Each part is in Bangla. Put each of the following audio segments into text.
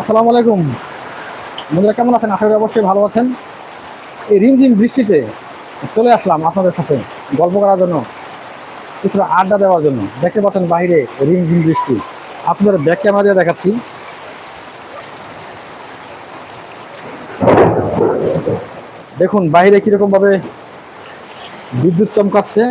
আসসালামু আলাইকুম। বন্ধুরা, কেমন আছেন? আশা করি অবশ্যই ভালো আছেন। এই রিমঝিম বৃষ্টিতে চলে আসলাম আপনাদের সাথে গল্প করার জন্য, কিছুটা আড্ডা দেওয়ার জন্য। দেখতে পাচ্ছেন বাইরে রিমঝিম বৃষ্টি। আপনাদের ব্যাক ক্যামেরা দিয়ে দেখাচ্ছি। দেখুন, বাইরে কীরকমভাবে বিদ্যুৎ চমকাচ্ছে।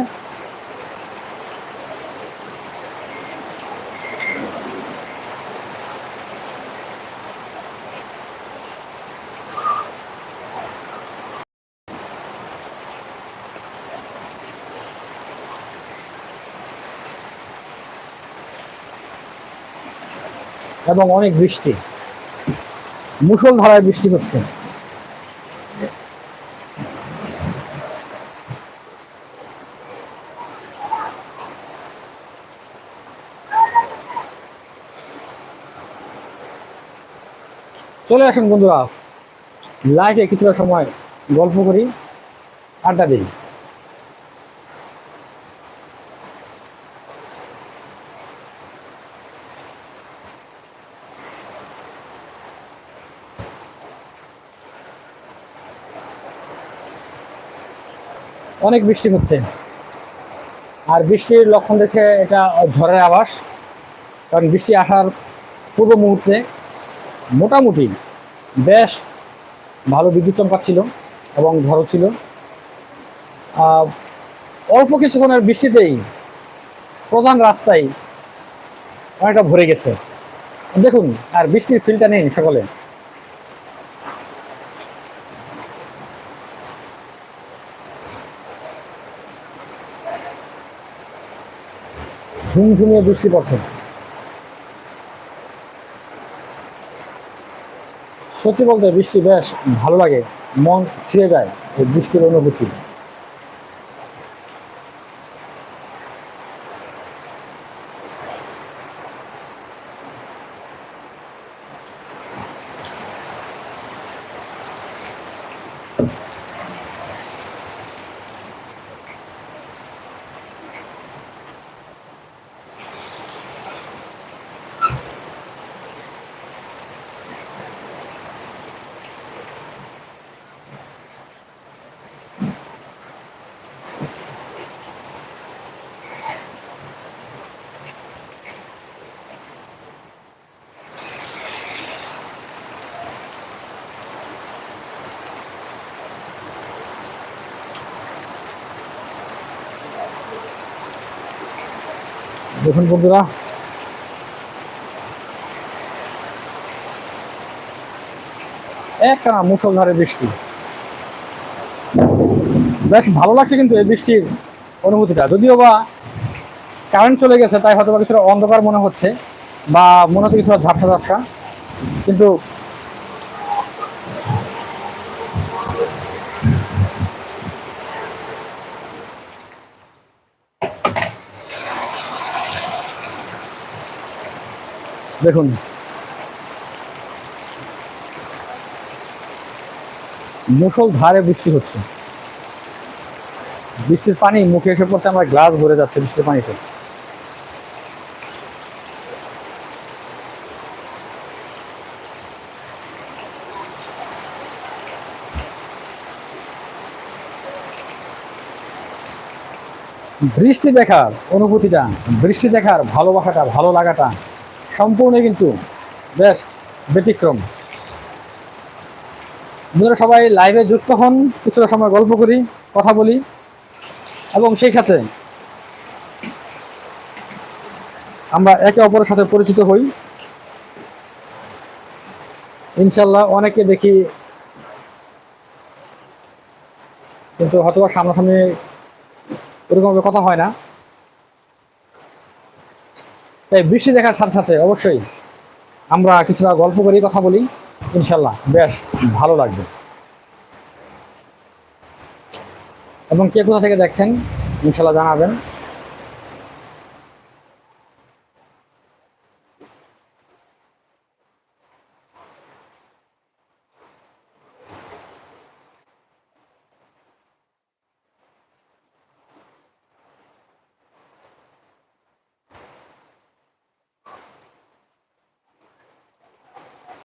এবং অনেক বৃষ্টি। মুষলধারায় বৃষ্টি হচ্ছে। চলে আসুন বন্ধুরা। লাইভে কিছুটা সময় গল্প করি, আড্ডা দিই। অনেক বৃষ্টি হচ্ছে। আর বৃষ্টির লক্ষণ দেখে এটা ঝড়ের আভাস, কারণ বৃষ্টি আসার পূর্ব মুহূর্তে মোটামুটি বেশ ভালো বিদ্যুৎ চমকাচ্ছিল এবং ঝড়ও ছিল। অল্প কিছুক্ষণের বৃষ্টিতেই প্রধান রাস্তায় অনেকটা ভরে গেছে। দেখুন, আর বৃষ্টির ফিলটা নেই সকলে। ঝুমঝুমিয়ে বৃষ্টি পড়ছে। সত্যি বলতে বৃষ্টি বেশ ভালো লাগে, মন ছিঁড়ে যায় এই বৃষ্টির অনুভূতি। দেখুন বন্ধুরা। একটা মুসলধারে বৃষ্টি। বেশ ভালো লাগছে কিন্তু এই বৃষ্টির অনুভূতিটা। যদিও বা কারেন্ট চলে গেছে, তাই হয়তো বা কিছুটা অন্ধকার মনে হচ্ছে বা মনে হচ্ছে কিছুটা ঝাপসা ঝাপসা। কিন্তু দেখুন। মুসল ধারে বৃষ্টি হচ্ছে। বৃষ্টির পানি মুখে এসে পড়তে আমার গ্লাস ভরে যাচ্ছে বৃষ্টির পানিতে। বৃষ্টি দেখার অনুভূতিটা, বৃষ্টি দেখার ভালোবাসাটা, ভালো লাগাটা সম্পূর্ণ কিন্তু বেশ ব্যতিক্রম। বন্ধুরা সবাই লাইভে যুক্ত হন, কিছুটা সময় গল্প করি, কথা বলি, এবং সেই সাথে আমরা একে অপরের সাথে পরিচিত হই। ইনশাল্লাহ অনেকে দেখি, কিন্তু হয়তো সামনাসামনি ওরকমভাবে কথা হয় না। তাই বৃষ্টি দেখার সাথে সাথে অবশ্যই আমরা কিছুটা গল্প করি, কথা বলি। ইনশাল্লাহ বেশ ভালো লাগবে। এবং কে কোথা থেকে দেখছেন ইনশাল্লাহ জানাবেন।